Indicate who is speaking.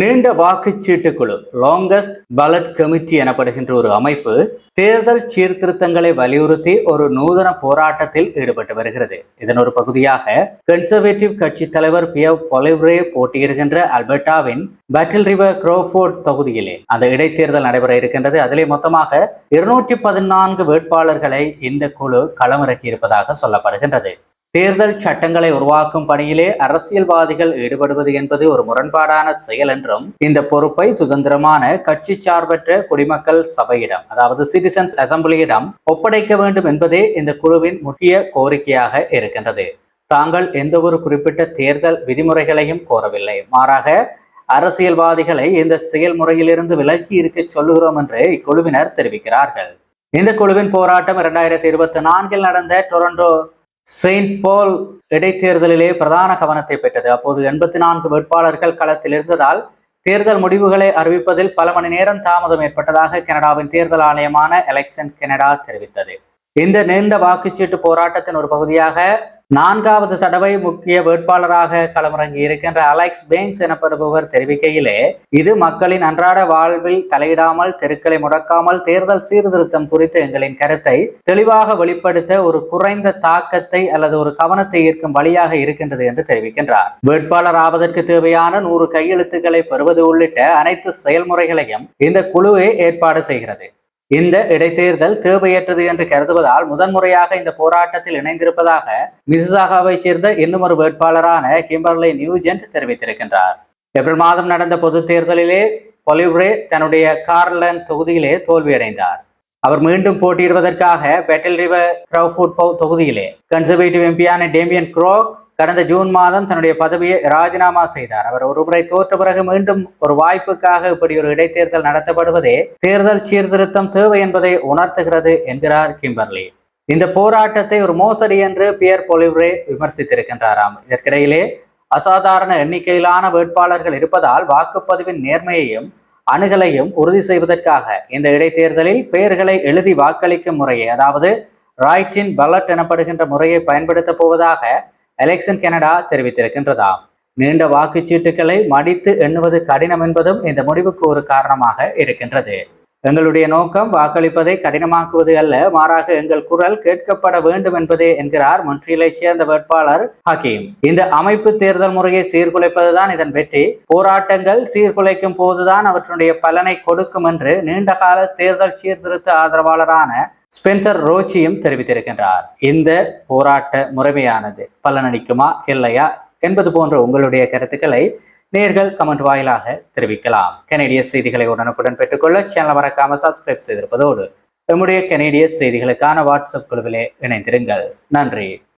Speaker 1: நீண்ட வாக்குச்சீட்டு குழு லாங்கஸ்ட் பலட் கமிட்டி எனப்படுகின்ற ஒரு அமைப்பு தேர்தல் சீர்திருத்தங்களை வலியுறுத்தி ஒரு நூதன போராட்டத்தில் ஈடுபட்டு வருகிறது. இதன் ஒரு பகுதியாக கன்சர்வேட்டிவ் கட்சி தலைவர் பியர் பொலிவ்ரே போட்டியிடுகின்ற அல்பர்டாவின் பேட்டில் ரிவர் குரோஃபோர்ட் தொகுதியிலே அந்த இடைத்தேர்தல் நடைபெற இருக்கின்றது. அதிலே மொத்தமாக இருநூற்றி பதினான்கு வேட்பாளர்களை இந்த குழு களமிறக்கி இருப்பதாக சொல்லப்படுகின்றது. தேர்தல் சட்டங்களை உருவாக்கும் பணியிலே அரசியல்வாதிகள் ஈடுபடுவது என்பது ஒரு முரண்பாடான செயல் என்றும் இந்த பொறுப்பை சுதந்திரமான கட்சி சார்பற்ற குடிமக்கள் சபையிடம் அதாவது சிட்டிசன்ஸ் அசம்பிளியிடம் ஒப்படைக்க வேண்டும் என்பதே இந்த குழுவின் முக்கிய கோரிக்கையாக இருக்கின்றது. தாங்கள் எந்த ஒரு குறிப்பிட்ட தேர்தல் விதிமுறைகளையும் கோரவில்லை. மாறாக அரசியல்வாதிகளை இந்த செயல்முறையிலிருந்து விலகி இருக்க சொல்லுகிறோம் என்று இக்குழுவினர் தெரிவிக்கிறார்கள். இந்த குழுவின் போராட்டம் இரண்டாயிரத்தி இருபத்தி நான்கில் நடந்த டொரண்டோ செயின்ட் போல் இடைத்தேர்தலிலே பிரதான கவனத்தை பெற்றது. அப்போது எண்பத்தி நான்கு வேட்பாளர்கள் களத்தில் இருந்ததால் தேர்தல் முடிவுகளை அறிவிப்பதில் பல மணி நேரம் தாமதம் ஏற்பட்டதாக கனடாவின் தேர்தல் ஆணையமான எலெக்ஷன் கனடா தெரிவித்தது. இந்த நீண்ட வாக்குச்சீட்டு போராட்டத்தின் ஒரு பகுதியாக நான்காவது தடவை முக்கிய வேட்பாளராக களமிறங்கி இருக்கின்ற அலெக்ஸ் பேங்ஸ் எனப்படுபவர் தெரிவிக்கையிலே இது மக்களின் அன்றாட வாழ்வில் தலையிடாமல் தெருக்களை முடக்காமல் தேர்தல் சீர்திருத்தம் குறித்து எங்களின் கருத்தை தெளிவாக வெளிப்படுத்த ஒரு குறைந்த தாக்கத்தை அல்லது ஒரு கவனத்தை ஈர்க்கும் வழியாக இருக்கின்றது என்று தெரிவிக்கின்றார். வேட்பாளர் ஆவதற்கு தேவையான நூறு கையெழுத்துக்களை பெறுவது உள்ளிட்ட அனைத்து செயல்முறைகளையும் இந்த குழுவே ஏற்பாடு செய்கிறது. இந்த இடைத்தேர்தல் தேவையற்றது என்று கருதுவதால் முதன்முறையாக இந்த போராட்டத்தில் இணைந்திருப்பதாக மிசிசாகாவை சேர்ந்த இன்னும் ஒரு வேட்பாளரான கிம்பர்லே நியூஜென்ட் தெரிவித்திருக்கின்றார். ஏப்ரல் மாதம் நடந்த பொது தேர்தலிலே பொலிவ்ரே தன்னுடைய கார்லன் தொகுதியிலே தோல்வியடைந்தார். அவர் மீண்டும் போட்டியிடுவதற்காக பெட்டல் ரிவர் கிரௌஃபுட் தொகுதியிலே. கன்சர்வேட்டிவ் எம்பியான டேமியன் குரோக் கடந்த ஜூன் மாதம் தன்னுடைய பதவியை ராஜினாமா செய்தார். அவர் ஒருமுறை தோற்ற பிறகு மீண்டும் ஒரு வாய்ப்புக்காக இப்படி ஒரு இடைத்தேர்தல் நடத்தப்படுவதே தேர்தல் சீர்திருத்தம் தேவை என்பதை உணர்த்துகிறது என்கிறார் கிம்பர்லி. இந்த போராட்டத்தை ஒரு மோசடி என்று பியர் பொலிவ்ரே விமர்சித்திருக்கின்றாராம். இதற்கிடையிலே அசாதாரண எண்ணிக்கையிலான வேட்பாளர்கள் இருப்பதால் வாக்குப்பதிவின் நேர்மையையும் அணுகலையும் உறுதி செய்வதற்காக இந்த இடைத்தேர்தலில் பெயர்களை எழுதி வாக்களிக்கும் முறையை அதாவது ராய்டின் பலட் எனப்படுகின்ற முறையை பயன்படுத்தப் போவதாக எலெக்ஷன் கனடா தெரிவித்திருக்கின்றதாம். நீண்ட வாக்குச்சீட்டுகளை மடித்து எண்ணுவது கடினம் என்பதும் இந்த முடிவுக்கு ஒரு காரணமாக இருக்கின்றது. எங்களுடைய நோக்கம் வாக்களிப்பதை கடினமாக்குவது அல்ல மாறாக எங்கள் குரல் கேட்கப்பட வேண்டும் என்பதே என்கிறார் மொன்றியலை சேர்ந்த வேட்பாளர் ஹக்கீம். இந்த அமைப்பு தேர்தல் முறையை சீர்குலைப்பதுதான் இதன் வெற்றி. போராட்டங்கள் சீர்குலைக்கும் போதுதான் அவற்றுடைய பலனை கொடுக்கும் என்று நீண்டகால தேர்தல் சீர்திருத்த ஆதரவாளரான ஸ்பென்சர் ரோச்சியும் தெரிவித்திருக்கின்றார். இந்த போராட்ட முறைமையானது பலனளிக்குமா இல்லையா என்பது போன்ற உங்களுடைய கருத்துக்களை நேர்கள் கமெண்ட் வாயிலாக தெரிவிக்கலாம். கனேடிய செய்திகளை உடனுக்குடன் பெற்றுக்கொள்ள சேனலை மறக்காம சப்ஸ்கிரைப் செய்திருப்பதோடு நம்முடைய கனேடிய செய்திகளுக்கான வாட்ஸ்அப் குழுவிலே இணைந்திருங்கள். நன்றி.